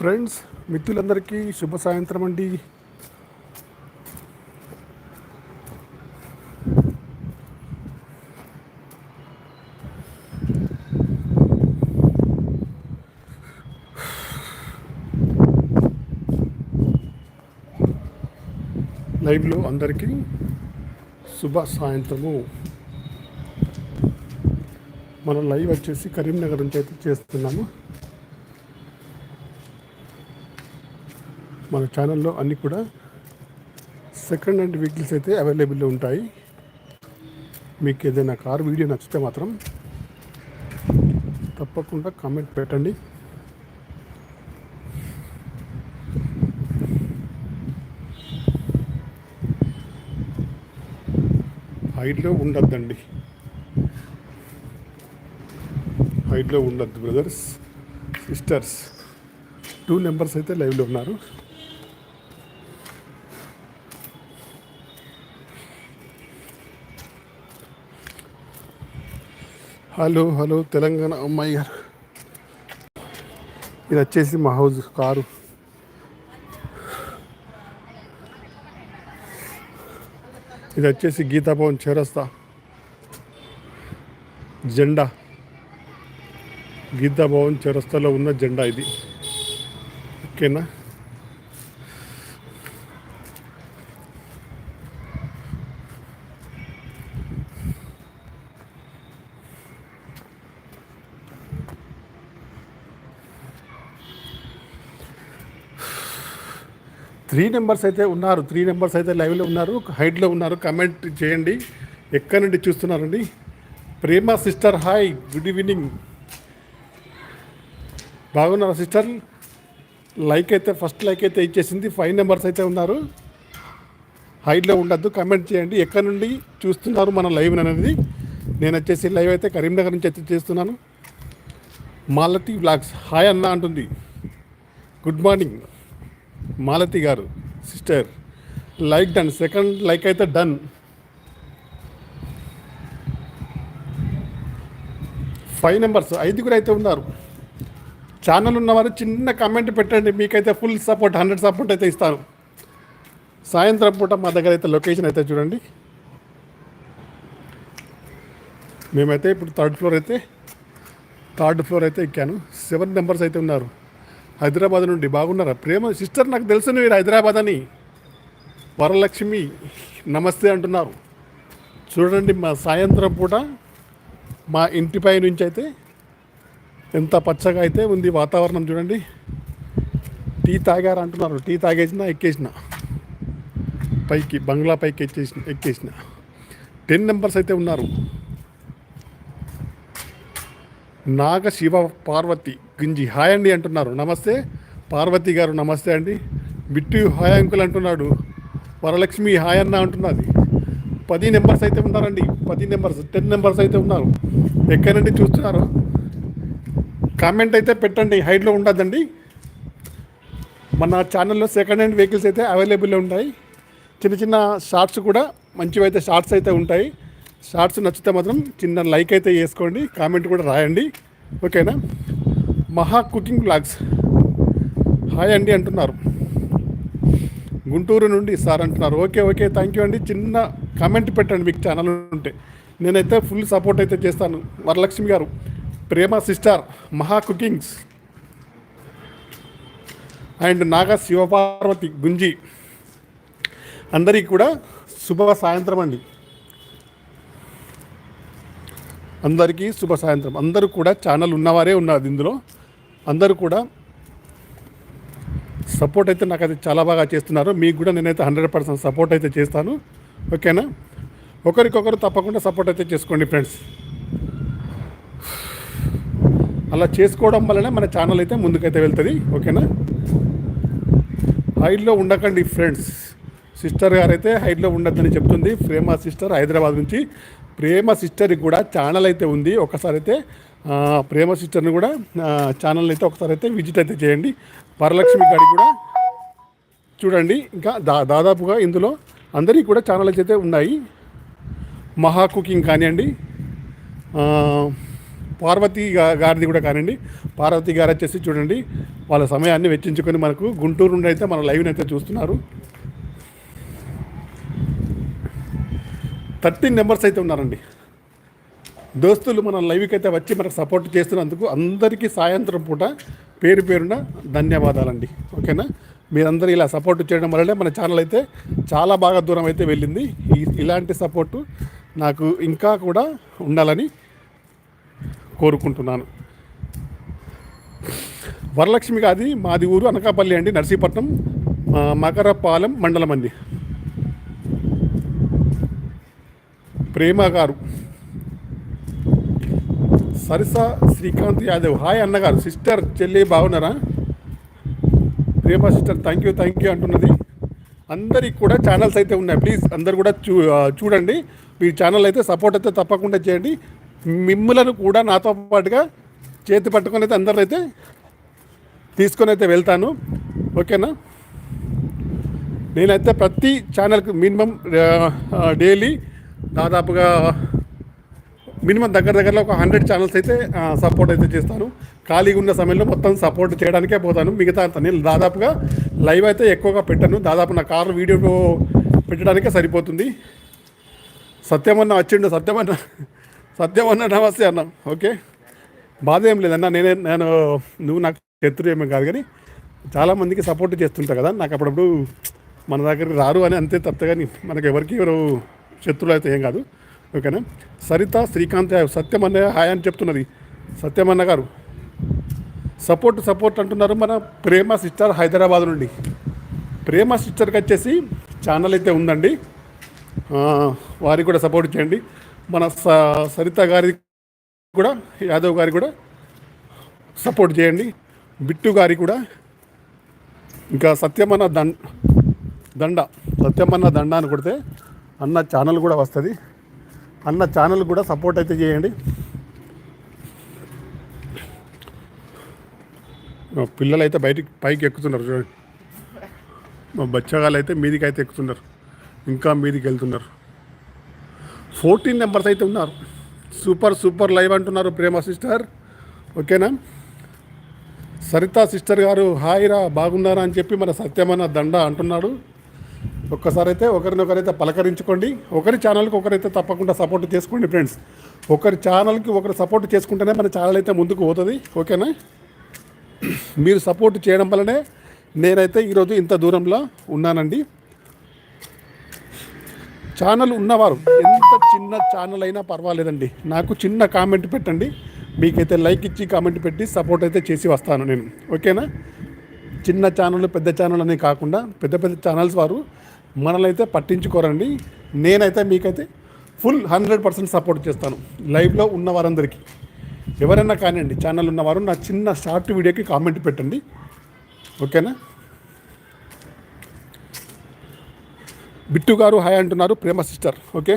Friends మిత్రులందరికీ శుభ సాయంత్రం అండి. లైవ్లో అందరికీ శుభ సాయంత్రము. మన లైవ్ వచ్చేసి కరీంనగర్ నుంచి అయితే చేస్తున్నాము. మన ఛానల్లో అన్నీ కూడా సెకండ్ హ్యాండ్ వెహికల్స్ అయితే అవైలబుల్లో ఉంటాయి. మీకు ఏదైనా కార్ వీడియో నచ్చితే మాత్రం తప్పకుండా కామెంట్ పెట్టండి. హైట్లో ఉండద్దండి. హైట్లో ఉండద్దు బ్రదర్స్ సిస్టర్స్ టూ నెంబర్స్ అయితే లైవ్లో ఉన్నారు. హలో హలో తెలంగాణ అమ్మాయి గారు. ఇది వచ్చేసి మా హౌస్ కారు. ఇది వచ్చేసి గీతాభవన్ చేరస్తా. జెండా. గీతాభవన్ చేరస్తాలో ఉన్న జెండా ఇది. ఓకేనా? త్రీ నెంబర్స్ అయితే ఉన్నారు త్రీ నెంబర్స్ అయితే లైవ్లో ఉన్నారు. హైట్లో ఉన్నారు. కమెంట్ చేయండి. ఎక్కడి నుండి చూస్తున్నారండి? Prema sister hi. Good evening. బాగున్నారా సిస్టర్? లైక్ అయితే ఫస్ట్ లైక్ అయితే ఇచ్చేసింది. ఫైవ్ నెంబర్స్ అయితే ఉన్నారు. హైట్లో ఉండద్దు. కమెంట్ చేయండి. ఎక్కడి నుండి చూస్తున్నారు మన లైవ్ అనేది? నేను వచ్చేసి లైవ్ అయితే కరీంనగర్ నుంచి అయితే చేస్తున్నాను. మాలతి బ్లాగ్స్ హాయ్ అన్న అంటుంది. Good morning. Malathi garu sister. Like done. Second like అయితే డన్. ఫైవ్ నెంబర్స్ ఐదుగురు అయితే ఉన్నారు. ఛానల్ ఉన్నవారు చిన్న కామెంట్ పెట్టండి. మీకైతే ఫుల్ సపోర్ట్ హండ్రెడ్ సపోర్ట్ అయితే ఇస్తాను సాయంత్రం పూట మా దగ్గర అయితే లొకేషన్ అయితే చూడండి. మేమైతే ఇప్పుడు థర్డ్ ఫ్లోర్ అయితే థర్డ్ ఫ్లోర్ అయితే ఎక్కాను. సెవెన్ నెంబర్స్ అయితే ఉన్నారు. హైదరాబాద్ నుండి బాగున్నారా? ప్రేమ సిస్టర్ నాకు తెలుసు మీరు హైదరాబాద్ అని. వరలక్ష్మి నమస్తే అంటున్నారు. చూడండి మా సాయంత్రం పూట మా ఇంటిపై నుంచి అయితే ఎంత పచ్చగా అయితే ఉంది వాతావరణం చూడండి. టీ తాగారు అంటున్నారు. టీ తాగేసిన ఎక్కేసిన. పైకి బంగ్లా పైకి ఎక్కేసిన ఎక్కేసిన. టెన్ నెంబర్స్ అయితే ఉన్నారు. నాగ శివ పార్వతి. గింజి హాయ్ అండి అంటున్నారు. నమస్తే. పార్వతి గారు నమస్తే అండి. బిట్టు హాయ్ అంకుల్ అంటున్నాడు. వరలక్ష్మి హాయ్ అన్న అంటున్నది. పది నెంబర్స్ అయితే ఉన్నారండి. పది నెంబర్స్ టెన్ నెంబర్స్ అయితే ఉన్నారు. ఎక్కడి నుండి చూస్తున్నారు? కామెంట్ అయితే పెట్టండి. హైట్లో ఉండదండి మన ఛానల్లో సెకండ్ హ్యాండ్ వెహికల్స్ అయితే అవైలబుల్ ఉంటాయి. చిన్న చిన్న షార్ట్స్ కూడా మంచివి అయితే షార్ట్స్ అయితే ఉంటాయి. షార్ట్స్ నచ్చితే మాత్రం చిన్న లైక్ అయితే వేసుకోండి. కామెంట్ కూడా రాయండి. ఓకేనా? మహా కుకింగ్ బ్లాగ్స్. హాయ్ అండి అంటున్నారు. గుంటూరు నుండి సార్ అంటున్నారు. ఓకే ఓకే థ్యాంక్ యూ అండి. చిన్న కామెంట్ పెట్టండి మీకు ఛానల్ ఉంటే. నేనైతే ఫుల్ సపోర్ట్ అయితే చేస్తాను. వరలక్ష్మి గారు Prema sister Maha cookings. And Naga Sivaparvathi Gunji. అందరికీ కూడా శుభ సాయంత్రం అండి. అందరికీ శుభ సాయంత్రం. అందరూ కూడా ఛానల్ ఉన్నవారే ఉన్నారు ఇందులో. అందరూ కూడా సపోర్ట్ అయితే నాకు అది చాలా బాగా చేస్తున్నారు. మీకు కూడా నేనైతే హండ్రెడ్ పర్సెంట్ సపోర్ట్ అయితే చేస్తాను. ఓకేనా? ఒకరికొకరు తప్పకుండా సపోర్ట్ అయితే చేసుకోండి ఫ్రెండ్స్. అలా చేసుకోవడం వల్లనే మన ఛానల్ అయితే ముందుకైతే వెళ్తుంది. ఓకేనా? హైట్లో ఉండకండి ఫ్రెండ్స్. సిస్టర్ గారు అయితే హైట్లో ఉండద్దని చెప్తుంది. ప్రేమ సిస్టర్ హైదరాబాద్ నుంచి. ప్రేమ సిస్టర్కి కూడా ఛానల్ అయితే ఉంది. ఒకసారి అయితే ప్రేమ సిస్టర్ని కూడా ఛానల్ అయితే ఒకసారి అయితే విజిట్ అయితే చేయండి. వరలక్ష్మి గారి కూడా చూడండి. ఇంకా దా దాదాపుగా ఇందులో అందరికీ కూడా ఛానల్స్ అయితే ఉన్నాయి. మహా కుకింగ్ కానివ్వండి పార్వతి గారిది కూడా కానివ్వండి. పార్వతి గారు వచ్చేసి చూడండి వాళ్ళ సమయాన్ని వెచ్చించుకొని మనకు గుంటూరు నుండి అయితే మన లైవ్ని అయితే చూస్తున్నారు. థర్టీన్ నెంబర్స్ అయితే ఉన్నారండి. దోస్తులు మన లైవ్కి అయితే వచ్చి మనకు సపోర్ట్ చేస్తున్నందుకు అందరికీ సాయంత్రం పూట పేరు పేరున ధన్యవాదాలండి. ఓకేనా? మీరందరూ ఇలా సపోర్ట్ చేయడం వల్లనే మన ఛానల్ అయితే చాలా బాగా దూరం అయితే వెళ్ళింది. ఈ- ఇలాంటి సపోర్టు నాకు ఇంకా కూడా ఉండాలని కోరుకుంటున్నాను. వరలక్ష్మి గాది మాది ఊరు అనకాపల్లి అండి నర్సీపట్నం మకరపాలెం మండలం అండి. ప్రేమ గారు. సరిస శ్రీకాంత్ యాదవ్. హాయ్ అన్నగారు. సిస్టర్ చెల్లి బాగున్నారా? Prema sister thank you thank you అంటున్నది. అందరికి కూడా ఛానల్స్ అయితే ఉన్నాయి. ప్లీజ్ అందరు కూడా చూ చూడండి. మీ ఛానల్ అయితే సపోర్ట్ అయితే తప్పకుండా చేయండి. మిమ్మలను కూడా నాతో పాటుగా చేతి పట్టుకొని అయితే అందరిని అయితే తీసుకొని అయితే వెళ్తాను. ఓకేనా నేనైతే ప్రతి ఛానల్కి మినిమం డైలీ దాదాపుగా మినిమం దగ్గర దగ్గరలో ఒక హండ్రెడ్ ఛానల్స్ అయితే సపోర్ట్ అయితే చేస్తాను. ఖాళీగా ఉన్న సమయంలో మొత్తం సపోర్ట్ చేయడానికే పోతాను. మిగతా అంతా నేను దాదాపుగా లైవ్ అయితే ఎక్కువగా పెట్టాను. దాదాపు నా కారు వీడియో పెట్టడానికే సరిపోతుంది. సత్యమన్న వచ్చిండు. సత్యమన్న సత్యమన్న నమస్తే అన్న. ఓకే? బాధ ఏం లేదన్న. నేనే నేను నువ్వు నాకు శత్రు ఏమీ కాదు కానీ చాలామందికి సపోర్ట్ చేస్తుంటా కదా. నాకు అప్పుడప్పుడు మన దగ్గరికి రారు అని అంతే తప్ప కానీ మనకు ఎవరికి ఎవరు శత్రువులు అయితే ఏం కాదు. ఓకేనా? సరిత శ్రీకాంత్ సత్యమన్న హాయ్ అని చెప్తున్నది. సత్యమన్న గారు సపోర్ట్ సపోర్ట్ అంటున్నారు మన ప్రేమ సిస్టర్ హైదరాబాద్ నుండి. ప్రేమ సిస్టర్కి వచ్చేసి ఛానల్ అయితే ఉందండి. వారికి కూడా సపోర్ట్ చేయండి. మన స- సరిత గారి కూడా యాదవ్ గారి కూడా సపోర్ట్ చేయండి. బిట్టు గారి కూడా. ఇంకా సత్యమన్న దండ దండ సత్యమన్న దండ అని కొడితే అన్న ఛానల్ కూడా వస్తుంది. అన్న ఛానల్ కూడా సపోర్ట్ అయితే చేయండి. మా పిల్లలు అయితే బయటికి పైకి ఎక్కుతున్నారు చూడండి. మా బచ్చగాళ్ళు అయితే మీదికి అయితే ఎక్కుతున్నారు. ఇంకా మీదికి వెళ్తున్నారు ఫోర్టీన్ నెంబర్స్ అయితే ఉన్నారు. సూపర్ సూపర్ లైవ్ అంటున్నారు ప్రేమ సిస్టర్. ఓకేనా? సరితా సిస్టర్ గారు హాయిరా బాగున్నారా? అని చెప్పి మన సత్యమన్న దండ అంటున్నాడు. ఒక్కసారైతే ఒకరినొకరైతే పలకరించుకోండి. ఒకరి ఛానల్కి ఒకరైతే తప్పకుండా సపోర్ట్ చేసుకోండి ఫ్రెండ్స్. ఒకరి ఛానల్కి ఒకరు సపోర్ట్ చేసుకుంటేనే మన ఛానల్ అయితే ముందుకు పోతుంది. ఓకేనా? మీరు సపోర్ట్ చేయడం వల్లనే నేనైతే ఈరోజు ఇంత దూరంలో ఉన్నానండి. ఛానల్ ఉన్నవారు ఎంత చిన్న ఛానల్ అయినా పర్వాలేదండి. నాకు చిన్న కామెంట్ పెట్టండి. మీకైతే లైక్ ఇచ్చి కామెంట్ పెట్టి సపోర్ట్ అయితే చేసి వస్తాను నేను. ఓకేనా? చిన్న ఛానల్ పెద్ద ఛానల్ అనే కాకుండా పెద్ద పెద్ద ఛానల్స్ వారు మనల్ని అయితే పట్టించుకోరండి. నేనైతే మీకైతే ఫుల్ హండ్రెడ్ పర్సెంట్ సపోర్ట్ చేస్తాను. లైవ్లో ఉన్న వారందరికీ. ఎవరైనా కానివ్వండి ఛానల్ ఉన్నవారు నా చిన్న షార్ట్ వీడియోకి కామెంట్ పెట్టండి. ఓకేనా? బిట్టు గారు హాయ్ అంటున్నారు Prema sister okay?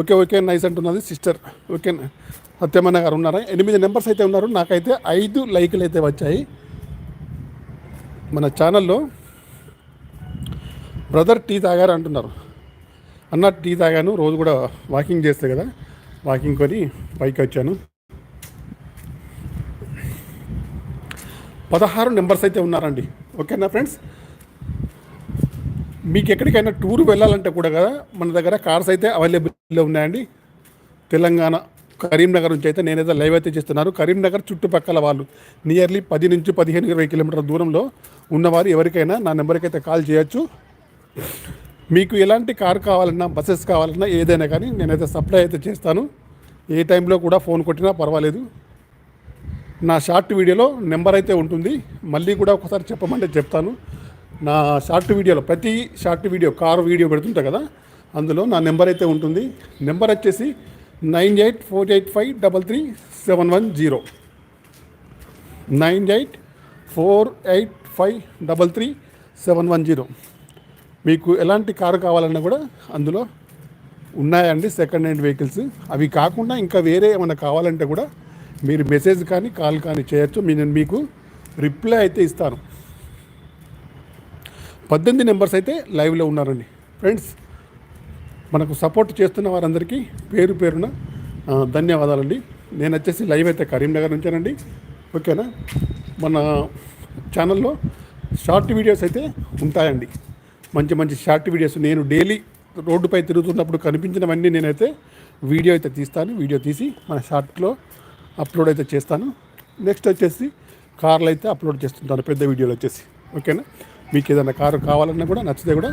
Okay okay nice అంటున్నది సిస్టర్ ఓకే సత్యమన్న గారు ఉన్నారా? ఎనిమిది నెంబర్స్ అయితే ఉన్నారు నాకైతే ఐదు లైకులు అయితే వచ్చాయి. మన ఛానల్లో బ్రదర్ టీ తాగారు అంటున్నారు. అన్న టీ తాగాను రోజు కూడా వాకింగ్ చేస్తే కదా వాకింగ్ కొని పైకి వచ్చాను. పదహారు నెంబర్స్ అయితే ఉన్నారండి. ఓకేనా ఫ్రెండ్స్? మీకు ఎక్కడికైనా టూర్ వెళ్ళాలంటే కూడా కదా మన దగ్గర కార్స్ అయితే అవైలబుల్లో ఉన్నాయండి. తెలంగాణ కరీంనగర్ నుంచి అయితే నేనైతే లైవ్ అయితే చేస్తున్నాను కరీంనగర్ చుట్టుపక్కల వాళ్ళు నియర్లీ పది నుంచి పదిహేను ఇరవై కిలోమీటర్ల దూరంలో ఉన్నవారు ఎవరికైనా నా నెంబర్కి అయితే కాల్ చేయొచ్చు. మీకు ఎలాంటి కార్ కావాలన్నా బస్సెస్ కావాలన్నా ఏదైనా కానీ నేనైతే సప్లై అయితే చేస్తాను. ఏ టైంలో కూడా ఫోన్ కొట్టినా పర్వాలేదు. నా షార్ట్ వీడియోలో నెంబర్ అయితే ఉంటుంది. మళ్ళీ కూడా ఒకసారి చెప్పమంటే చెప్తాను. నా షార్ట్ వీడియోలో ప్రతి షార్ట్ వీడియో కార్ వీడియో పెడుతుంటా కదా అందులో నా నెంబర్ అయితే ఉంటుంది. నెంబర్ వచ్చేసి nine eight four eight five double three seven one zero. Nine eight four eight five double three seven one zero. మీకు ఎలాంటి కారు కావాలన్నా కూడా అందులో ఉన్నాయండి సెకండ్ హ్యాండ్ వెహికల్స్. అవి కాకుండా ఇంకా వేరే ఏమైనా కావాలంటే కూడా మీరు మెసేజ్ కానీ కాల్ కానీ చేయొచ్చు. మీ- నేను మీకు రిప్లై అయితే ఇస్తాను. పద్దెనిమిది నెంబర్స్ అయితే లైవ్లో ఉన్నారండి. ఫ్రెండ్స్ మనకు సపోర్ట్ చేస్తున్న వారందరికీ పేరు పేరున ధన్యవాదాలండి. నేను వచ్చేసి లైవ్ అయితే కరీంనగర్ నుంచేనండి. ఓకేనా? మన ఛానల్లో షార్ట్ వీడియోస్ అయితే ఉంటాయండి. మంచి మంచి షార్ట్ వీడియోస్ నేను డైలీ రోడ్డుపై తిరుగుతున్నప్పుడు కనిపించినవన్నీ నేనైతే వీడియో అయితే తీస్తాను. వీడియో తీసి మన షార్ట్లో అప్లోడ్ అయితే చేస్తాను. నెక్స్ట్ వచ్చేసి కార్లు అయితే అప్లోడ్ చేస్తుంటాను. పెద్ద వీడియోలు వచ్చేసి. ఓకేనా? మీకు ఏదైనా కారు కావాలన్నా కూడా నచ్చితే కూడా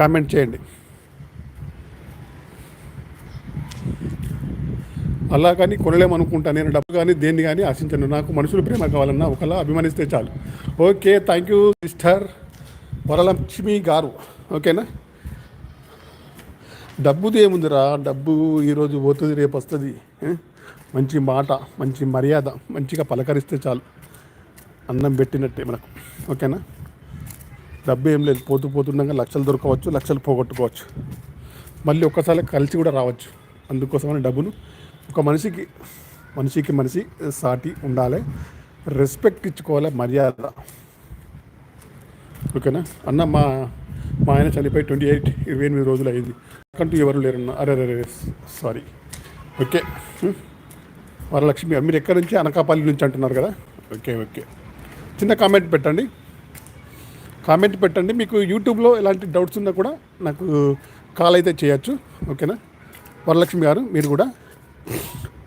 కామెంట్ చేయండి. అలా కానీ కొనలేమనుకుంటా నేను డబ్బు కానీ దేన్ని కానీ ఆశించను. నాకు మనుషులు ప్రేమ కావాలన్నా ఒకలా అభిమానిస్తే చాలు. Okay thank you sister Varalakshmi garu. ఓకేనా? డబ్బుది ఏముందిరా? డబ్బు ఈరోజు పోతుంది రేపు వస్తుంది. మంచి మాట మంచి మర్యాద మంచిగా పలకరిస్తే చాలు. అన్నం పెట్టినట్టే మనకు. ఓకేనా? డబ్బు ఏం లేదు. పోతూ పోతుండగా లక్షలు దొరకవచ్చు లక్షలు పోగొట్టుకోవచ్చు. మళ్ళీ ఒక్కసారి కలిసి కూడా రావచ్చు. అందుకోసమని డబ్బును ఒక మనిషికి మనిషికి మనిషి సాటి ఉండాలి. రెస్పెక్ట్ ఇచ్చుకోవాలి మర్యాద. ఓకేనా? అన్న మా మా ఆయన చనిపోయి ట్వంటీ ఎయిట్ ఇరవై ఎనిమిది రోజులు అయింది. అంటూ ఎవరు లేరన్న? అరే అరే సారీ. ఓకే. వరలక్ష్మి మీరు ఎక్కడి నుంచి? అనకాపల్లి నుంచి అంటున్నారు కదా? Okay okay. చిన్న కామెంట్ పెట్టండి. కామెంట్ పెట్టండి. మీకు యూట్యూబ్లో ఎలాంటి డౌట్స్ ఉన్నా కూడా నాకు కాల్ అయితే చేయొచ్చు. ఓకేనా వరలక్ష్మి గారు మీరు కూడా.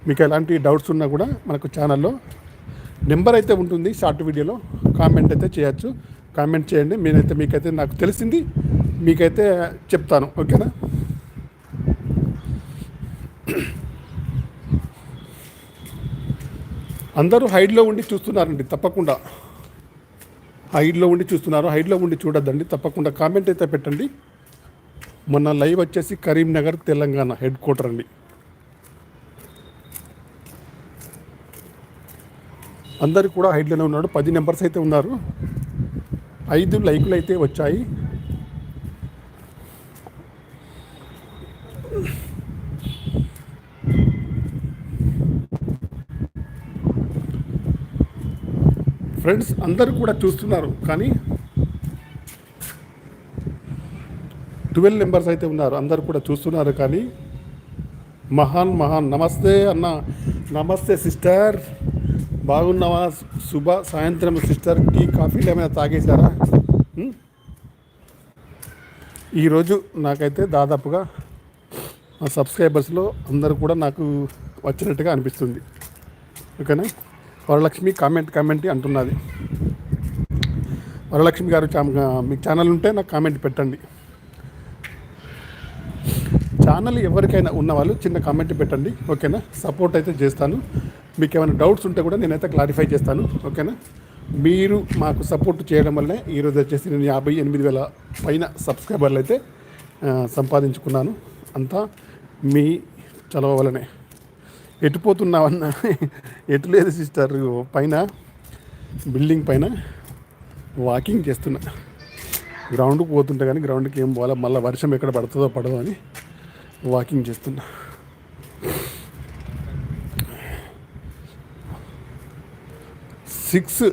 మీకు ఎలాంటి డౌట్స్ ఉన్నా కూడా మనకు ఛానల్లో నెంబర్ అయితే ఉంటుంది. షార్ట్ వీడియోలో కామెంట్ అయితే చేయొచ్చు. కామెంట్ చేయండి. నేనైతే మీకైతే నాకు తెలిసింది. మీకైతే చెప్తాను. ఓకేనా అందరూ హైడ్లో ఉండి చూస్తున్నారండి తప్పకుండా. హైడ్లో ఉండి చూస్తున్నారు. హైడ్లో ఉండి చూడొద్దండి. తప్పకుండా కామెంట్ అయితే పెట్టండి. మొన్న లైవ్ వచ్చేసి కరీంనగర్ తెలంగాణ హెడ్ క్వార్టర్ అండి. అందరు కూడా హైడ్లోనే ఉన్నాడు పది నెంబర్స్ అయితే ఉన్నారు. ఐదు లైకులు అయితే వచ్చాయి. ఫ్రెండ్స్ అందరూ కూడా చూస్తున్నారు కానీ ట్వెల్వ్ నెంబర్స్ అయితే ఉన్నారు అందరు కూడా చూస్తున్నారు కానీ మహాన్ మహాన్ నమస్తే అన్న నమస్తే సిస్టర్ బాగున్నావా? శుభ సాయంత్రం సిస్టర్ టీ కాఫీలు ఏమైనా తాగేశారా? ఈరోజు నాకైతే దాదాపుగా మా సబ్స్క్రైబర్స్లో అందరూ కూడా నాకు వచ్చినట్టుగా అనిపిస్తుంది. ఓకేనా? వరలక్ష్మి కామెంట్ కామెంట్ అంటున్నది. వరలక్ష్మి గారు మీకు ఛానల్ ఉంటే నాకు కామెంట్ పెట్టండి. ఛానల్ ఎవరికైనా ఉన్న వాళ్ళు చిన్న కామెంట్ పెట్టండి ఓకేనా? సపోర్ట్ అయితే చేస్తాను. మీకు ఏమైనా డౌట్స్ ఉంటే కూడా నేనైతే క్లారిఫై చేస్తాను ఓకేనా? మీరు మాకు సపోర్ట్ చేయడం వల్లనే ఈరోజు వచ్చేసి నేను యాభై ఎనిమిది వేల పైన సబ్స్క్రైబర్లు అయితే సంపాదించుకున్నాను. అంతా మీ చలవ వలనే ఎటుపోతున్నావన్న ఎటు లేదు సిస్టర్. పైన బిల్డింగ్ పైన వాకింగ్ చేస్తున్నా. గ్రౌండ్కి పోతుంటే కానీ గ్రౌండ్కి ఏం పోవాలి? మళ్ళీ వర్షం ఎక్కడ పడుతుందో పడదో అని వాకింగ్ చేస్తున్నా. సిక్స్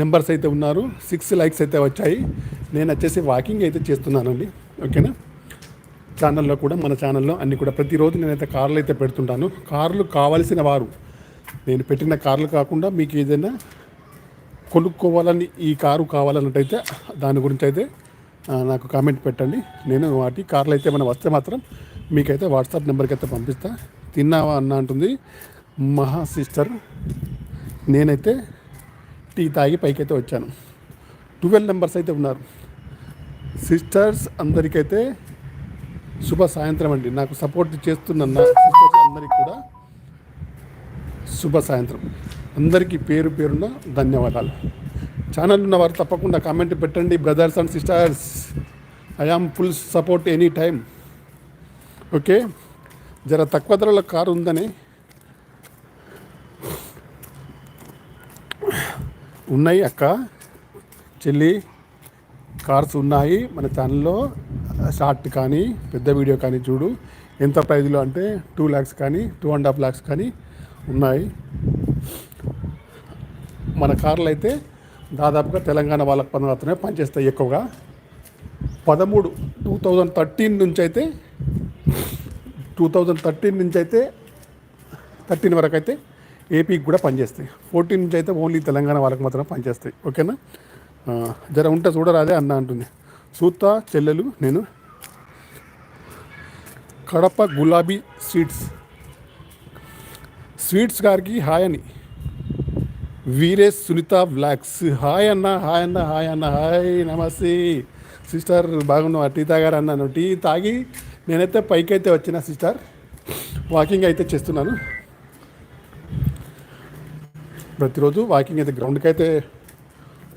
నెంబర్స్ అయితే ఉన్నారు. సిక్స్ లైక్స్ అయితే వచ్చాయి. నేను వచ్చేసి వాకింగ్ అయితే చేస్తున్నానండి. ఓకేనా? ఛానల్లో కూడా మన ఛానల్లో అన్ని కూడా. ప్రతిరోజు నేనైతే కార్లు అయితే పెడుతుంటాను. కార్లు కావలసిన వారు నేను పెట్టిన కార్లు కాకుండా మీకు ఏదైనా కొనుక్కోవాలని ఈ కారు కావాలన్నట్టయితే దాని గురించి అయితే నాకు కామెంట్ పెట్టండి. నేను వాటి కార్లు అయితే ఏమైనా వస్తే మాత్రం మీకైతే వాట్సాప్ నెంబర్కి అయితే పంపిస్తా. తిన్నావా అన్న అంటుంది. మహా సిస్టర్ నేనైతే టీ తాగి పైకైతే వచ్చాను. ట్వెల్వ్ నెంబర్స్ అయితే ఉన్నారు. సిస్టర్స్ అందరికైతే శుభ సాయంత్రం అండి. నాకు సపోర్ట్ చేస్తున్న నా సిస్టర్స్ అందరికీ కూడా శుభ సాయంత్రం. అందరికీ పేరు పేరున ధన్యవాదాలు. ఛానల్ ఉన్న వారు తప్పకుండా కామెంట్ పెట్టండి. Brothers and sisters I am full support any time okay జర తక్కువ ధరల కారు ఉందని ఉన్నాయి అక్క. చెల్లి కార్స్ ఉన్నాయి మన ఛానల్లో షార్ట్ కానీ పెద్ద వీడియో కానీ చూడు. ఎంత ప్రైజ్లో అంటే టూ ల్యాక్స్ కానీ టూ అండ్ హాఫ్ ల్యాక్స్ కానీ ఉన్నాయి. మన కార్లు అయితే దాదాపుగా తెలంగాణ వాళ్ళకి పనులతోనే మాత్రమే పనిచేస్తాయి ఎక్కువగా. పదమూడు టూ థౌజండ్ థర్టీన్ నుంచి అయితే టూ థౌజండ్ థర్టీన్ నుంచి అయితే థర్టీన్ వరకు అయితే ఏపీకి కూడా పనిచేస్తాయి. ఫోర్టీన్ నుంచి అయితే ఓన్లీ తెలంగాణ వాళ్ళకి మాత్రమే పనిచేస్తాయి. ఓకేనా? జర ఉంటే చూడరాదే అన్న అంటుంది. సూత చెల్లెలు నేను కడప గులాబీ స్వీట్స్. స్వీట్స్ గారికి హాయ్ అని. వీరేష్ సునీత బ్లాక్స్ హాయ్ అన్న హాయ్ అన్న హాయ్ అన్న హాయ్ నమస్తే. సిస్టర్ బాగున్నావా? టీ తాగారు అన్నాను. టీ తాగి నేనైతే పైకి అయితే వచ్చిన సిస్టర్. వాకింగ్ అయితే చేస్తున్నాను. ప్రతిరోజు వాకింగ్ అయితే గ్రౌండ్కి అయితే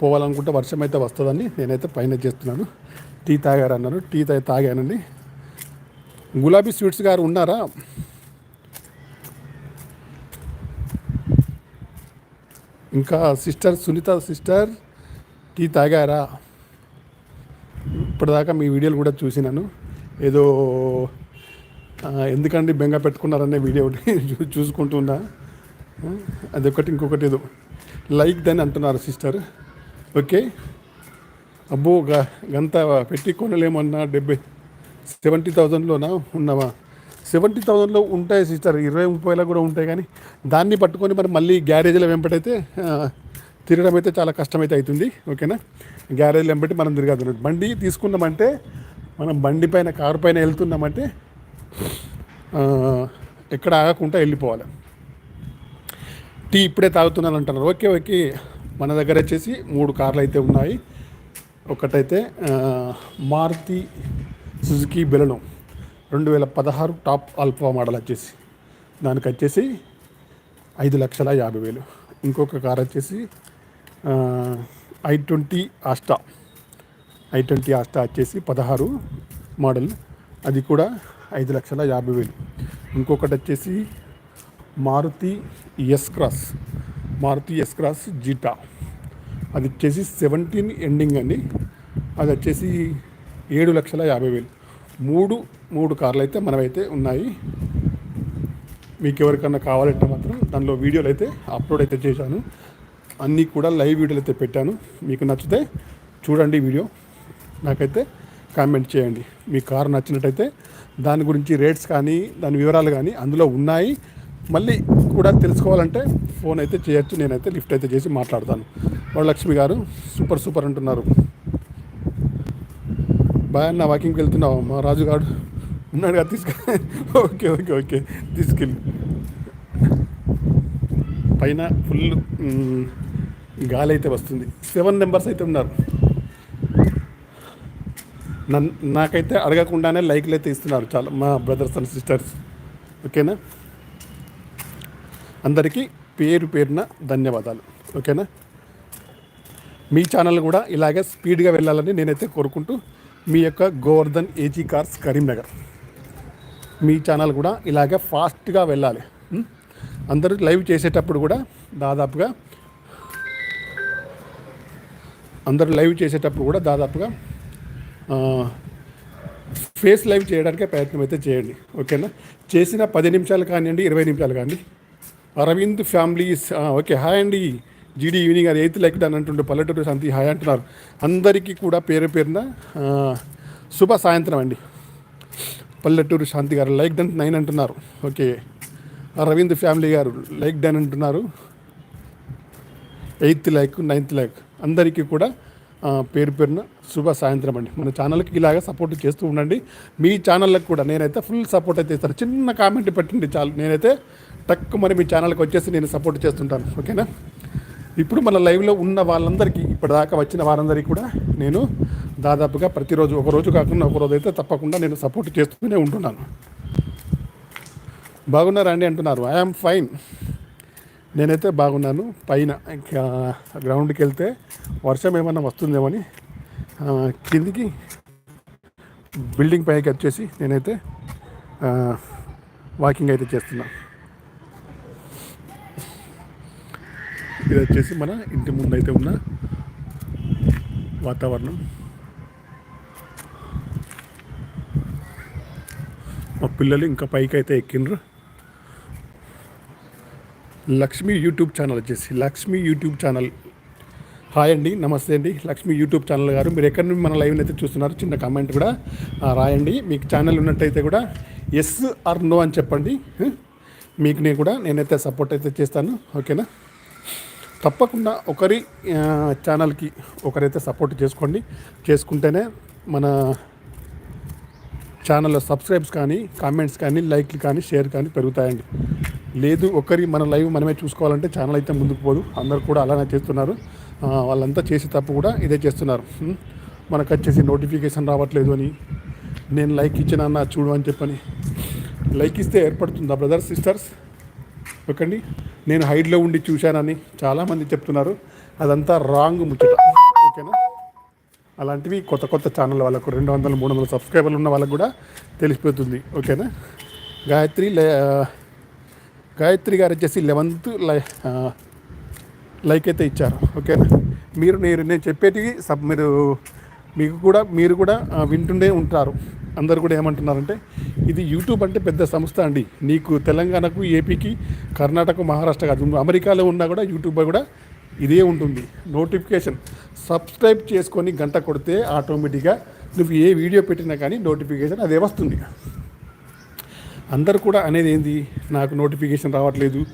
పోవాలనుకుంటే వర్షం అయితే వస్తుందని నేనైతే పైన చేస్తున్నాను. టీ తాగారు అన్నాను. టీ తాగానండి గులాబీ స్వీట్స్ గారు ఉన్నారా? ఇంకా సిస్టర్ సునీత సిస్టర్ టీ తాగారా? ఇప్పటిదాకా మీ వీడియోలు కూడా చూసినాను. ఏదో ఎందుకండి బెంగ పెట్టుకున్నారనే వీడియో ఒకటి చూసుకుంటున్నా అదొకటి ఇంకొకటి ఏదో. లైక్ దని అంటున్నారు సిస్టర్. ఓకే. అబ్బో గ- గంత పెట్టి కొనలేమన్నా డెబ్బై సెవెంటీ థౌజండ్లోనా? ఉన్నావా? సెవెంటీ థౌజండ్లో ఉంటాయి సిస్టర్. ఇరవై ముప్పైలో కూడా ఉంటాయి కానీ దాన్ని పట్టుకొని మరి మళ్ళీ గ్యారేజ్లో వెంపటైతే తిరగడం అయితే చాలా కష్టమైతే అవుతుంది. ఓకేనా? గ్యారేజ్లో వెంబడి మనం తిరగదు బండి తీసుకున్నామంటే మనం బండి పైన కారు పైన వెళ్తున్నామంటే ఎక్కడ ఆగకుండా వెళ్ళిపోవాలి. టీ ఇప్పుడే తాగుతున్నాను అంటున్నారు. Okay okay. మన దగ్గర వచ్చేసి మూడు కార్లు అయితే ఉన్నాయి. ఒకటైతే మారుతి సుజుకి బెలనో రెండు వేల పదహారు టాప్ ఆల్ఫా మోడల్ వచ్చేసి. దానికి వచ్చేసి ఐదు లక్షల యాభై వేలు. ఇంకొక కార్ వచ్చేసి I twenty Asta. I twenty Asta వచ్చేసి పదహారు మోడల్. అది కూడా ఐదు లక్షల యాభై వేలు. ఇంకొకటి వచ్చేసి Maruti S cross. Maruti S cross Zeta. అది వచ్చేసి సెవెంటీన్ ఎండింగ్ అండి. అది వచ్చేసి ఏడు లక్షల యాభై వేలు. మూడు మూడు కార్లు అయితే మనమైతే ఉన్నాయి. మీకు ఎవరికన్నా కావాలంటే మాత్రం దానిలో వీడియోలు అయితే అప్లోడ్ అయితే చేశాను. అన్నీ కూడా లైవ్ వీడియోలు అయితే పెట్టాను. మీకు నచ్చితే చూడండి వీడియో. నాకైతే కామెంట్ చేయండి. మీ కారు నచ్చినట్టయితే దాని గురించి రేట్స్ కానీ దాని వివరాలు కానీ అందులో ఉన్నాయి. మళ్ళీ కూడా తెలుసుకోవాలంటే ఫోన్ అయితే చేయొచ్చు. నేనైతే లిఫ్ట్ అయితే చేసి మాట్లాడతాను. వరలక్ష్మి గారు సూపర్ సూపర్ అంటున్నారు. బాయ్ అన్న వాకింగ్కి వెళ్తున్నావు మా రాజుగాడు. ఉన్నాడు కదా తీసుకు ఓకే ఓకే ఓకే తీసుకెళ్ళి. పైన ఫుల్ గాలి అయితే వస్తుంది. సెవెన్ నెంబర్స్ అయితే ఉన్నారు. నన్ నాకైతే అడగకుండానే లైక్లు అయితే ఇస్తున్నారు చాలా మా బ్రదర్స్ అండ్ సిస్టర్స్. ఓకేనా? అందరికీ పేరు పేరున ధన్యవాదాలు. ఓకేనా? మీ ఛానల్ కూడా ఇలాగే స్పీడ్గా వెళ్ళాలని నేనైతే కోరుకుంటూ మీ యొక్క గోవర్ధన్ ఏజీ కార్స్ కరీంనగర్. మీ ఛానల్ కూడా ఇలాగే ఫాస్ట్గా వెళ్ళాలి. అందరూ లైవ్ చేసేటప్పుడు కూడా దాదాపుగా అందరూ లైవ్ చేసేటప్పుడు కూడా దాదాపుగా ఫేస్ లైవ్ చేయడానికే ప్రయత్నం అయితే చేయండి. ఓకేనా? చేసిన పది నిమిషాలు కానివ్వండి ఇరవై నిమిషాలు కానీ అరవింద్ ఫ్యామిలీస్ ఓకే. హాయ్ అండి. జీడీ ఈవినింగ్ అది ఎయిత్ లైక్ అని అంటుండే పల్లెటూరు సంతి హాయ్ అంటున్నారు. అందరికీ కూడా పేరు పేరున శుభ సాయంత్రం అండి. పల్లెటూరు శాంతి గారు లైక్ డన్ నైన్ అంటున్నారు. ఓకే. రవీంద్ర ఫ్యామిలీ గారు లైక్ డన్ అంటున్నారు. Eighth like ninth like. అందరికీ కూడా పేరు పేరున శుభ సాయంత్రం అండి. మన ఛానల్కి ఇలాగ సపోర్ట్ చేస్తూ ఉండండి. మీ ఛానళ్ళకు కూడా నేనైతే ఫుల్ సపోర్ట్ అయితే ఇస్తాను. చిన్న కామెంట్ పెట్టండి చాలు. నేనైతే టక్కు మరి మీ ఛానల్కి వచ్చేసి నేను సపోర్ట్ చేస్తుంటాను. ఓకేనా? ఇప్పుడు మన లైవ్లో ఉన్న వాళ్ళందరికీ ఇప్పటిదాకా వచ్చిన వారందరికీ కూడా నేను దాదాపుగా ప్రతిరోజు ఒకరోజు కాకుండా ఒకరోజు అయితే తప్పకుండా నేను సపోర్ట్ చేస్తూనే ఉంటున్నాను. బాగున్నారా అండి అంటున్నారు. ఐఆమ్ ఫైన్ నేనైతే బాగున్నాను. పైన ఇంకా గ్రౌండ్కి వెళ్తే వర్షం ఏమన్నా వస్తుందేమని కిందికి బిల్డింగ్ పైకి వచ్చేసి నేనైతే వాకింగ్ అయితే చేస్తున్నాను ఇది వచ్చేసి మన ఇంటి ముందు అయితే ఉన్న వాతావరణం. మా పిల్లలు ఇంకా పైకి అయితే ఎక్కిండ్రు. లక్ష్మి యూట్యూబ్ ఛానల్ వచ్చేసి లక్ష్మి యూట్యూబ్ ఛానల్. హాయ్ అండి నమస్తే అండి. లక్ష్మి యూట్యూబ్ ఛానల్ గారు. మీరు ఎక్కడి నుండి మన లైవ్ని అయితే చూస్తున్నారు చిన్న కామెంట్ కూడా. రాయండి. మీకు ఛానల్ ఉన్నట్టయితే కూడా ఎస్ ఆర్ నో అని చెప్పండి. మీకు నేను కూడా నేనైతే సపోర్ట్ అయితే చేస్తాను. ఓకేనా? తప్పకుండా ఒకరి ఛానల్కి ఒకరైతే సపోర్ట్ చేసుకోండి. చేసుకుంటేనే మన ఛానల్లో సబ్స్క్రైబ్స్ కానీ కామెంట్స్ కానీ లైక్లు కానీ షేర్ కానీ పెరుగుతాయండి. లేదు ఒకరి మన లైవ్ మనమే చూసుకోవాలంటే ఛానల్ అయితే ముందుకు పోదు. అందరు కూడా అలానే చేస్తున్నారు. వాళ్ళంతా చేసే తప్పు కూడా ఇదే చేస్తున్నారు. మనకు వచ్చేసి నోటిఫికేషన్ రావట్లేదు అని. నేను లైక్ ఇచ్చిన అన్న చూడు అని చెప్పని. లైక్ ఇస్తే ఏర్పడుతుందా బ్రదర్స్ సిస్టర్స్ ఓకండి నేను హైడ్లో ఉండి చూశానని చాలామంది చెప్తున్నారు. అదంతా రాంగ్ ముచ్చట. ఓకేనా? అలాంటివి కొత్త కొత్త ఛానల్ వాళ్ళకు రెండు వందల మూడు వందల సబ్స్క్రైబర్లు ఉన్న వాళ్ళకు కూడా తెలిసిపోతుంది. ఓకేనా? గాయత్రి గాయత్రి గారు వచ్చేసి లెవెన్త్ లై లైక్ అయితే ఇచ్చారు. ఓకేనా? మీరు నేను నేను చెప్పేటివి సబ్ మీరు మీకు కూడా మీరు కూడా వింటుండే ఉంటారు. అందరు కూడా ఏమంటున్నారంటే ఇది యూట్యూబ్ అంటే పెద్ద సంస్థ అండి. నీకు తెలంగాణకు ఏపీకి కర్ణాటక మహారాష్ట్ర కాదు. అమెరికాలో ఉన్నా కూడా యూట్యూబ్ కూడా ఇదే ఉంటుంది. నోటిఫికేషన్. సబ్స్క్రైబ్ చేసుకొని గంట కొడితే ఆటోమేటిక్గా నువ్వు ఏ వీడియో పెట్టినా కానీ నోటిఫికేషన్ అదే వస్తుంది. అందరు కూడా అనేది ఏంది? నాకు నోటిఫికేషన్ రావట్లేదు.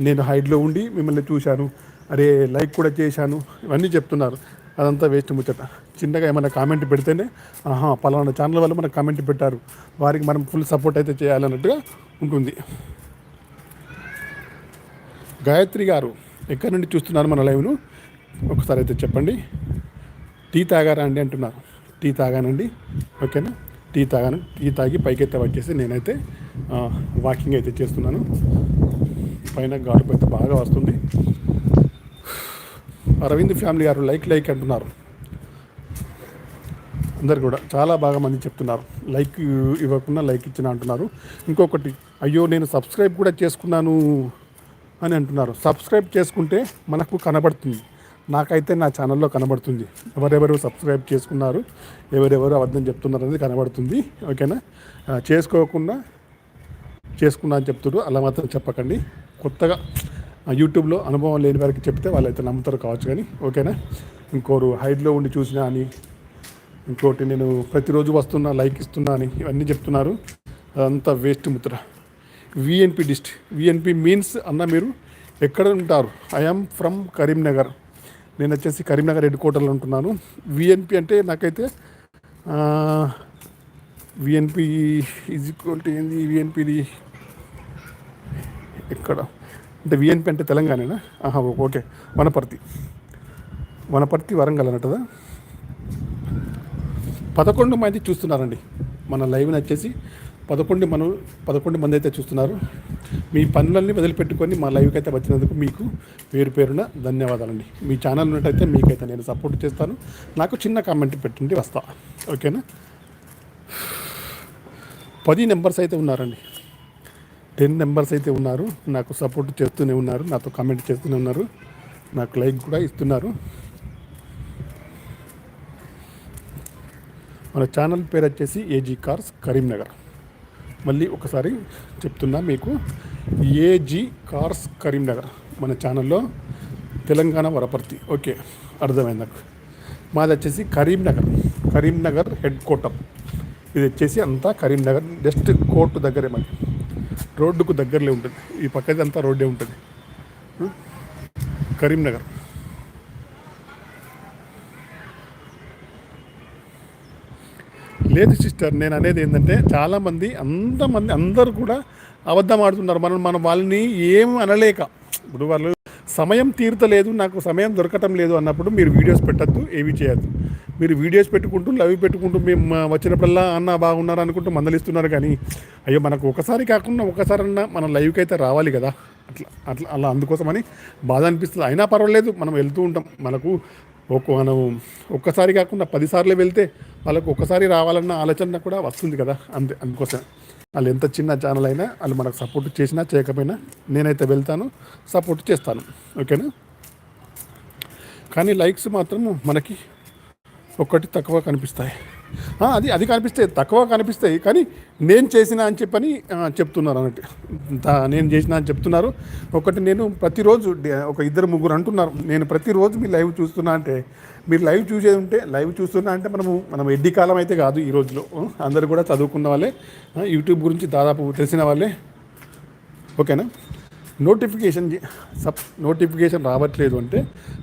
నేను హైడ్లో ఉండి మిమ్మల్ని చూశాను. అరే లైక్ కూడా చేశాను. ఇవన్నీ చెప్తున్నారు. అదంతా వేస్ట్ ముచ్చట. చిన్నగా ఏమైనా కామెంట్ పెడితేనే ఆహా పలానా ఛానల్ వల్ల మనకు కామెంట్ పెట్టారు. వారికి మనం ఫుల్ సపోర్ట్ అయితే చేయాలన్నట్టుగా ఉంటుంది. గాయత్రి గారు ఎక్కడి నుండి చూస్తున్నారు మన లైవ్ను? ఒకసారి అయితే చెప్పండి. టీ తాగారా అండి అంటున్నారు. టీ తాగానండి. ఓకేనా? టీ తాగాను. టీ తాగి పైకైతే వచ్చేసి నేనైతే వాకింగ్ అయితే చేస్తున్నాను. పైన గాడుపు అయితే బాగా వస్తుంది. అరవింద్ ఫ్యామిలీ గారు లైక్ లైక్ అంటున్నారు. అందరు కూడా చాలా బాగా మంది చెప్తున్నారు. లైక్ ఇవ్వకుండా లైక్ ఇచ్చిన అంటున్నారు. ఇంకొకటి అయ్యో నేను సబ్స్క్రైబ్ కూడా చేసుకున్నాను అని అంటున్నారు. సబ్స్క్రైబ్ చేసుకుంటే మనకు కనబడుతుంది. నాకైతే నా ఛానల్లో కనబడుతుంది. ఎవరెవరు సబ్స్క్రైబ్ చేసుకున్నారు ఎవరెవరు అబద్ధం చెప్తున్నారు అనేది కనబడుతుంది. ఓకేనా? చేసుకోకుండా చేసుకున్నా అని చెప్తున్నారు. అలా మాత్రం చెప్పకండి. కొత్తగా యూట్యూబ్లో అనుభవం లేని వారికి చెప్తే వాళ్ళైతే నమ్ముతారు కావచ్చు కానీ ఓకేనా? ఇంకోరు హైడ్లో ఉండి చూసినా అని ఇంకోటి నేను ప్రతిరోజు వస్తున్నా లైక్ ఇస్తున్నా అని ఇవన్నీ చెప్తున్నారు. అదంతా వేస్ట్ ముద్ర. విఎన్పి డిస్ట్. విఎన్పి మీన్స్ అన్న మీరు ఎక్కడ ఉంటారు? ఐఎమ్ ఫ్రమ్ కరీంనగర్ నేను వచ్చేసి కరీంనగర్ హెడ్ క్వార్టర్లో ఉంటున్నాను. విఎన్పి అంటే నాకైతే విఎన్పి ఈజ్ ఈక్వల్ టు ఏంది? విఎన్పిది ఎక్కడ? అంటే విఎన్పి అంటే తెలంగాణనా? ఆహా ఓకే. వనపర్తి. వనపర్తి వరంగల్ అన్నట్టుదా? పదకొండు మంది చూస్తున్నారండి. మన లైవ్ని వచ్చేసి పదకొండు మనం పదకొండు మంది అయితే చూస్తున్నారు. మీ పనులన్నీ వదిలిపెట్టుకొని మా లైవ్కి అయితే వచ్చినందుకు మీకు పేరు పేరున ధన్యవాదాలండి. మీ ఛానల్ ఉన్నట్టయితే మీకైతే నేను సపోర్ట్ చేస్తాను. నాకు చిన్న కామెంట్ పెట్టండి వస్తా. ఓకేనా? పది నెంబర్స్ అయితే ఉన్నారండి. టెన్ నెంబర్స్ అయితే ఉన్నారు. నాకు సపోర్ట్ చేస్తూనే ఉన్నారు. నాతో కామెంట్ చేస్తూనే ఉన్నారు. నాకు లైక్ కూడా ఇస్తున్నారు. మన ఛానల్ పేరు వచ్చేసి ఏజీ కార్స్ కరీంనగర్. మళ్ళీ ఒకసారి చెప్తున్నా మీకు ఏజీ కార్స్ కరీంనగర్ మన ఛానల్లో తెలంగాణ వరపర్తి. ఓకే అర్థమైంది నాకు. మాది వచ్చేసి కరీంనగర్. Karimnagar head quarter. ఇది వచ్చేసి అంతా కరీంనగర్ జస్ట్ కోర్టు దగ్గరే మాది. రోడ్డుకు దగ్గరలో ఉంటుంది. ఈ పక్కది అంతా రోడ్డే ఉంటుంది. కరీంనగర్. లేదు సిస్టర్ నేను అనేది ఏంటంటే చాలామంది అంతమంది అందరూ కూడా అబద్ధం ఆడుతున్నారు. మనం మనం వాళ్ళని ఏం అనలేక. ఇప్పుడు వాళ్ళు సమయం తీరతలేదు నాకు సమయం దొరకటం లేదు అన్నప్పుడు మీరు వీడియోస్ పెట్టద్దు ఏవి చేయద్దు. మీరు వీడియోస్ పెట్టుకుంటూ లవ్ పెట్టుకుంటూ మేము వచ్చినప్పుడల్లా అన్న బాగున్నారు అనుకుంటూ మందలిస్తున్నారు కానీ అయ్యో మనకు ఒకసారి కాకుండా ఒకసారన్నా మన లైవ్కి అయితే రావాలి కదా. అట్లా అట్లా అలా అందుకోసమని బాధ అనిపిస్తుంది. అయినా పర్వాలేదు మనం వెళ్తూ ఉంటాం. మనకు ఒక మనం ఒక్కసారి కాకుండా పదిసార్లు వెళ్తే వాళ్ళకు ఒక్కసారి రావాలన్న ఆలోచన కూడా వస్తుంది కదా. అంతే అందుకోసం వాళ్ళు ఎంత చిన్న ఛానల్ అయినా వాళ్ళు మనకు సపోర్ట్ చేసినా చేయకపోయినా నేనైతే వెళ్తాను సపోర్ట్ చేస్తాను. ఓకేనా? కానీ లైక్స్ మాత్రం మనకి ఒక్కటి తక్కువ కనిపిస్తాయి. అది అది కనిపిస్తాయి తక్కువ కనిపిస్తాయి కానీ నేను చేసిన అని చెప్పని చెప్తున్నారు అన్నట్టు. నేను చేసిన అని చెప్తున్నారు. ఒకటి నేను ప్రతిరోజు ఒక ఇద్దరు ముగ్గురు అంటున్నారు. నేను ప్రతిరోజు మీ లైవ్ చూస్తున్నా అంటే మీరు లైవ్ చూసేది ఉంటే లైవ్ చూస్తున్నా అంటే మనము మనం ఎడ్డి కాలం అయితే కాదు ఈ రోజులో. అందరు అందరూ కూడా చదువుకున్న వాళ్ళే. యూట్యూబ్ గురించి దాదాపు తెలిసిన వాళ్ళే. ఓకేనా? నోటిఫికేషన్ సబ్ నోటిఫికేషన్ రావట్లేదు అంటే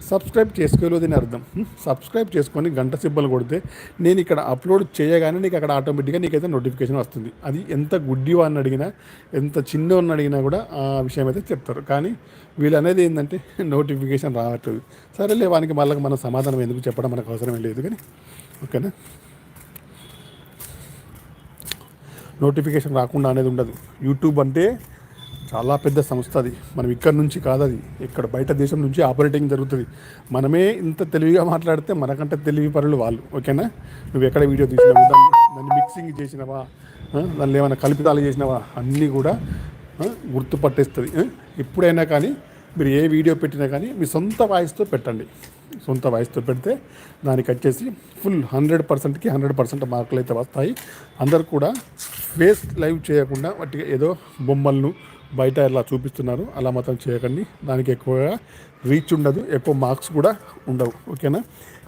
సబ్స్క్రైబ్ చేసుకోలేదు అని అర్థం సబ్స్క్రైబ్ చేసుకొని గంట సిబ్బలు కొడితే నేను ఇక్కడ అప్లోడ్ చేయగానే నీకు అక్కడ ఆటోమేటిక్గా నీకైతే నోటిఫికేషన్ వస్తుంది. అది ఎంత గుడ్డివా అని అడిగినా ఎంత చిన్న అని అడిగినా కూడా ఆ విషయం అయితే చెప్తారు. కానీ వీళ్ళు అనేది ఏంటంటే నోటిఫికేషన్ రావట్లేదు. సరేలే వానికి మళ్ళీ మన సమాధానం ఎందుకు చెప్పడం మనకు అవసరం లేదు కానీ. ఓకేనా? నోటిఫికేషన్ రాకుండా అనేది ఉండదు. యూట్యూబ్ అంటే చాలా పెద్ద సంస్థ అది. మనం ఇక్కడ నుంచి కాదు అది. ఇక్కడ బయట దేశం నుంచి ఆపరేటింగ్ జరుగుతుంది. మనమే ఇంత తెలివిగా మాట్లాడితే మనకంటే తెలివి పనులు వాళ్ళు. ఓకేనా? నువ్వు ఎక్కడ వీడియో తీసినావు? దాన్ని దాన్ని మిక్సింగ్ చేసినావా? దానిలో ఏమైనా కల్పితాలు చేసినావా? అన్నీ కూడా గుర్తుపట్టేస్తుంది. ఎప్పుడైనా కానీ మీరు ఏ వీడియో పెట్టినా కానీ మీ సొంత వాయిస్తో పెట్టండి. సొంత వాయిస్తో పెడితే దానికి వచ్చేసి ఫుల్ హండ్రెడ్ పర్సెంట్కి హండ్రెడ్ పర్సెంట్ మార్కులు అయితే వస్తాయి. అందరు కూడా ఫేస్ లైవ్ చేయకుండా వాటికి ఏదో బొమ్మలను బయట ఇలా చూపిస్తున్నారు అలా మాత్రం చేయకండి. దానికి ఎక్కువగా రీచ్ ఉండదు. ఎక్కువ మార్క్స్ కూడా ఉండవు. ఓకేనా?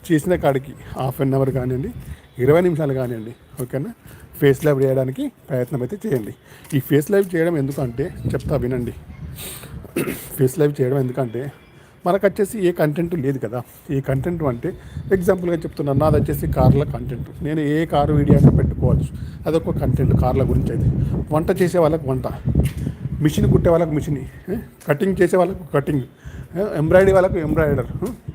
చేసిన కాడికి హాఫ్ అన్ అవర్ కానివ్వండి ఇరవై నిమిషాలు కానివ్వండి ఓకేనా? ఫేస్ లైవ్ చేయడానికి ప్రయత్నం అయితే చేయండి. ఈ ఫేస్ లైవ్ చేయడం ఎందుకంటే చెప్తా వినండి. ఫేస్ లైవ్ చేయడం ఎందుకంటే మనకు వచ్చేసి ఏ కంటెంట్ లేదు కదా. ఏ కంటెంట్ అంటే ఎగ్జాంపుల్గా చెప్తున్నాను నాది వచ్చేసి కార్ల కంటెంట్ నేను ఏ కారు వీడియో అయినా పెట్టుకోవచ్చు. అదొక కంటెంట్ కార్ల గురించి అయితే. వంట చేసే వాళ్ళకి వంట. మిషన్ కుట్టే వాళ్ళకు మిషన్ కటింగ్ చేసే వాళ్ళకు కటింగ్ ఎంబ్రాయిడరీ వాళ్ళకు ఎంబ్రాయిడర్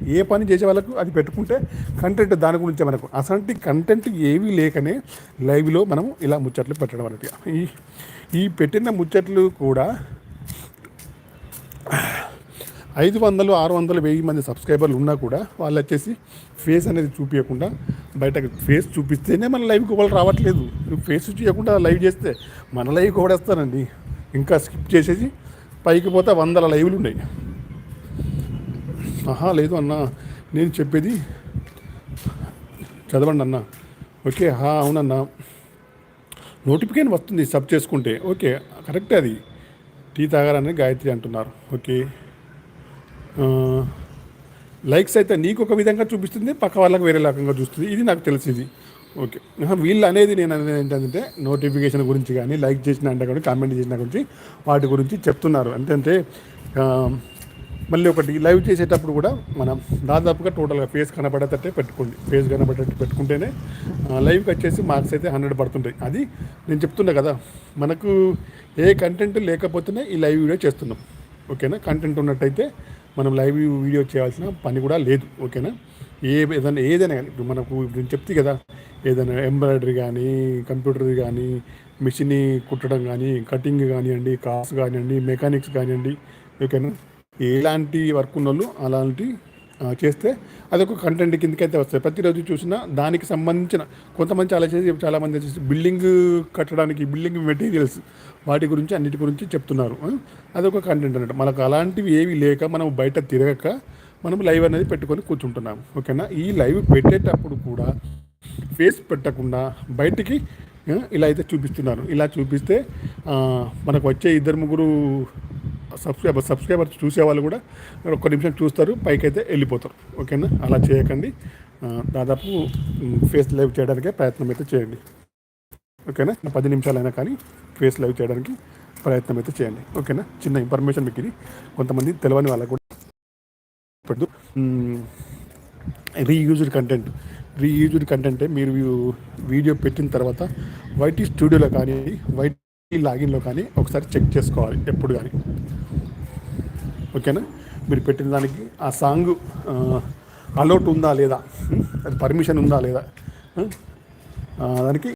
ఏ పని చేసే వాళ్ళకు అది పెట్టుకుంటే కంటెంట్ దాని గురించే మనకు. అసలు కంటెంట్ ఏవీ లేకనే లైవ్లో మనం ఇలా ముచ్చట్లు పెట్టడం అనేది ఈ ఈ పెట్టిన ముచ్చట్లు కూడా ఐదు వందలు ఆరు వందలు వెయ్యి మంది సబ్స్క్రైబర్లు ఉన్నా కూడా వాళ్ళు వచ్చేసి ఫేస్ అనేది చూపించకుండా బయటకు ఫేస్ చూపిస్తేనే మన లైవ్కి వాళ్ళు రావట్లేదు. నువ్వు ఫేస్ చూపించకుండా లైవ్ చేస్తే మన లైవ్కి ఓడేస్తానండి ఇంకా స్కిప్ చేసేసి పైకి పోతే వందల లైవ్లు ఉన్నాయి. ఆహా లేదు అన్న నేను చెప్పేది చదవండి అన్న. ఓకే హా అవునన్నా. నోటిఫికేషన్ వస్తుంది సబ్ చేసుకుంటే. ఓకే కరెక్ట్ అది. టీ తాగారని గాయత్రి అంటున్నారు. ఓకే. లైక్స్ అయితే నీకు ఒక విధంగా చూపిస్తుంది పక్క వాళ్ళకి వేరే రకంగా చూస్తుంది. ఇది నాకు తెలిసింది. ఓకే. వీళ్ళు అనేది నేను అనేది ఏంటంటే నోటిఫికేషన్ గురించి కానీ లైక్ చేసిన అంటే కానీ కామెంట్ చేసిన గురించి వాటి గురించి చెప్తున్నారు. అంటే మళ్ళీ ఒకటి లైవ్ చేసేటప్పుడు కూడా మనం దాదాపుగా టోటల్గా ఫేస్ కనబడేటట్టే పెట్టుకోండి. ఫేస్ కనబడేటట్టు పెట్టుకుంటేనే లైవ్కి వచ్చేసి మార్క్స్ అయితే హండ్రెడ్ పడుతుంటాయి. అది నేను చెప్తున్నా కదా మనకు ఏ కంటెంట్ లేకపోతేనే ఈ లైవ్ వీడియో చేస్తున్నాం. ఓకేనా? కంటెంట్ ఉన్నట్టయితే మనం లైవ్ వీడియో చేయాల్సిన పని కూడా లేదు. ఓకేనా? ఏ ఏదైనా ఏదైనా కానీ. ఇప్పుడు మనకు ఇప్పుడు నేను చెప్తే కదా ఏదైనా ఎంబ్రాయిడరీ కానీ కంప్యూటర్ కానీ మిషన్ కుట్టడం కానీ కటింగ్ కానివ్వండి కార్స్ కానివ్వండి మెకానిక్స్ కానివ్వండి ఓకేనా? ఎలాంటి వర్క్ ఉన్న వాళ్ళు అలాంటి చేస్తే అదొక కంటెంట్ కిందకైతే వస్తాయి. ప్రతిరోజు చూసినా దానికి సంబంధించిన కొంతమంది చాలా చేసి చాలామంది వచ్చేసి బిల్డింగ్ కట్టడానికి బిల్డింగ్ మెటీరియల్స్ వాటి గురించి అన్నిటి గురించి చెప్తున్నారు. అదొక కంటెంట్ అన్నట్టు మనకు అలాంటివి ఏవి లేక మనం బయట తిరగక మనం లైవ్ అనేది పెట్టుకొని కూర్చుంటున్నాం ఓకేనా? ఈ లైవ్ పెట్టేటప్పుడు కూడా ఫేస్ పెట్టకుండా బయటికి ఇలా అయితే చూపిస్తున్నారు. ఇలా చూపిస్తే మనకు వచ్చే ఇద్దరు ముగ్గురు సబ్స్క్రైబర్ సబ్స్క్రైబర్స్ చూసేవాళ్ళు కూడా ఒక్క నిమిషం చూస్తారు పైకి అయితే వెళ్ళిపోతారు ఓకేనా? అలా చేయకండి. దాదాపు ఫేస్ లైవ్ చేయడానికే ప్రయత్నం అయితే చేయండి ఓకేనా? పది నిమిషాలైనా కానీ ఫేస్ లైవ్ చేయడానికి ప్రయత్నం అయితే చేయండి ఓకేనా? చిన్న ఇన్ఫర్మేషన్ మీకు ఇది. కొంతమంది తెలియని వాళ్ళకు కూడా రీయూజ్డ్ కంటెంట్ రీయూజ్డ్ కంటెంటే మీరు వీడియో పెట్టిన తర్వాత వైటీ స్టూడియోలో కానీ వైటీ లాగిన్లో కానీ ఒకసారి చెక్ చేసుకోవాలి ఎప్పుడు కానీ. ఓకేనా? మీరు పెట్టిన దానికి ఆ సాంగ్ అలౌట్ ఉందా లేదా? అది పర్మిషన్ ఉందా లేదా? దానికి